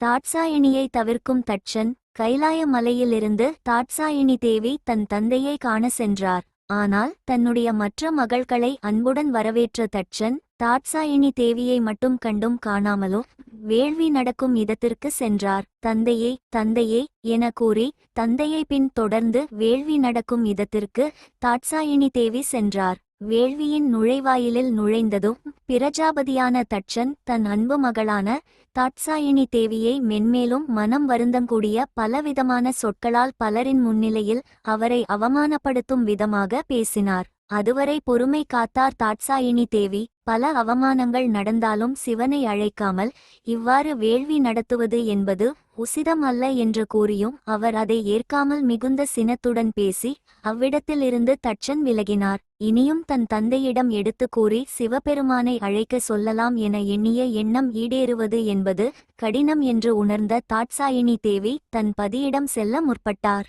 தாட்சாயணியை தவிர்க்கும் தட்சன் கைலாய மலையிலிருந்து தாட்சாயணி தேவி தன் தந்தையை காண சென்றார். ஆனால் தன்னுடைய மற்ற மகள்களை அன்புடன் வரவேற்ற தட்சன் தாட்சாயணி தேவியை மட்டும் கண்டும் காணாமலோ வேள்வி நடக்கும் இடத்திற்கு சென்றார். தந்தையே தந்தையே என கூறி தந்தையை பின் தொடர்ந்து வேள்வி நடக்கும் இடத்திற்கு தாட்சாயணி தேவி சென்றார். வேள்வியின் நுழைவாயிலில் நுழைந்ததும் பிரஜாபதியான தட்சன் தன் அன்பு மகளான தாட்சாயினி தேவியை மென்மேலும் மனம் வருந்தங்கூடிய பலவிதமான சொற்களால் பலரின் முன்னிலையில் அவரை அவமானப்படுத்தும் விதமாக பேசினார். அதுவரை பொறுமை காத்தார் தாட்சாயினி தேவி பல அவமானங்கள் நடந்தாலும் சிவனை அழைக்காமல் இவ்வாறு வேள்வி நடத்துவது என்பது உசிதம் அல்ல என்று கூறியும் அவர் அதை ஏற்காமல் மிகுந்த சினத்துடன் பேசி அவ்விடத்திலிருந்து தட்சன் விலகினார். இனியும் தன் தந்தையிடம் எடுத்து கூறி சிவபெருமானை அழைக்க சொல்லலாம் என எண்ணிய எண்ணம் ஈடேறுவது என்பது கடினம் என்று உணர்ந்த தாட்சாயினி தேவி தன் பதியிடம் செல்ல முற்பட்டார்.